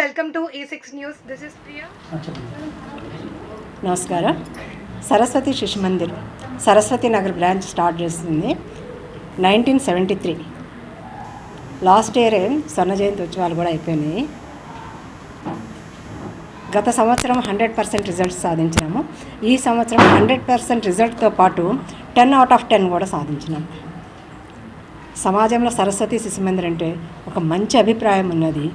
Welcome to A six news this is Priya నమస్కారం. Saraswati Shishu Mandir. Saraswati Nagar branch start చేస్తుంది. Nineteen seventy three. Last year స్వర్ణ జయంతి ఉత్సవాలు కూడా అయిపోయినాయి. గత సంవత్సరం హండ్రెడ్ పర్సెంట్ రిజల్ట్స్ సాధించినాము. ఈ సంవత్సరం హండ్రెడ్ పర్సెంట్ రిజల్ట్తో పాటు టెన్ అవుట్ ఆఫ్ టెన్ కూడా సాధించినాము సమాజంలో సరస్వతి శిశు మందిర్ అంటే ఒక మంచి అభిప్రాయం ఉన్నది.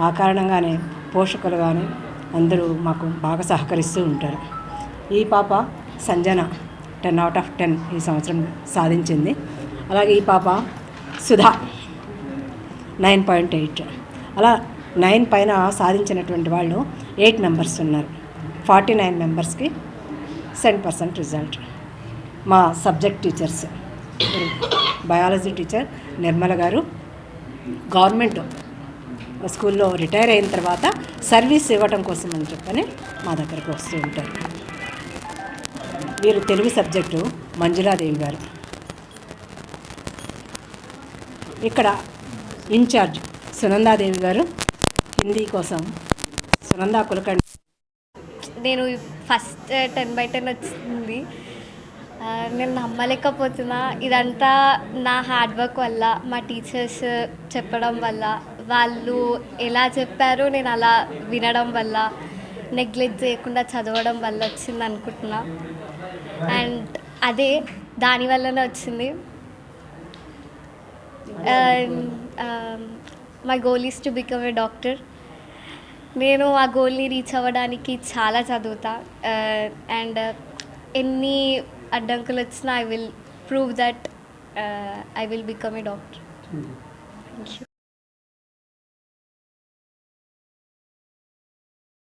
ఆ కారణంగానే పోషకులు కానీ అందరూ మాకు బాగా సహకరిస్తూ ఉంటారు. ఈ పాప Sanjana ten out of ten ఈ సంవత్సరం సాధించింది. అలాగే ఈ పాప సుధా నైన్ పాయింట్ ఎయిట్. అలా నైన్ పైన సాధించినటువంటి వాళ్ళు ఎయిట్ మెంబర్స్ ఉన్నారు. ఫార్టీ నైన్ మెంబర్స్కి సెవెన్ పర్సెంట్ రిజల్ట్ మా subject teachers. Biology teacher Nirmala గారు. గవర్నమెంట్ స్కూల్లో రిటైర్ అయిన తర్వాత సర్వీస్ ఇవ్వటం కోసం అని చెప్పని మా దగ్గరకు వస్తూ ఉంటారు. వీరు తెలుగు సబ్జెక్టు మంజులాదేవి గారు. ఇక్కడ ఇన్ఛార్జ్ సునందాదేవి గారు హిందీ కోసం సునందా కులకండి. నేను ఫస్ట్ టెన్ బై టెన్ వచ్చింది. నేను నమ్మలేకపోతున్నా. ఇదంతా నా హార్డ్ వర్క్ వల్ల మా టీచర్స్ చెప్పడం వల్ల వాళ్ళు ఎలా చెప్పారో నేను అలా వినడం వల్ల నెగ్లెక్ట్ చేయకుండా చదవడం వల్ల వచ్చింది అనుకుంటున్నా. అండ్ అదే దానివల్లనే వచ్చింది. My goal is to become a doctor నేను ఆ గోల్ని రీచ్ అవ్వడానికి చాలా చదువుతా. Uh, అండ్ ఎన్ని at Dunkelitsna I will prove that uh, I will become a doctor. Hmm. Thank you.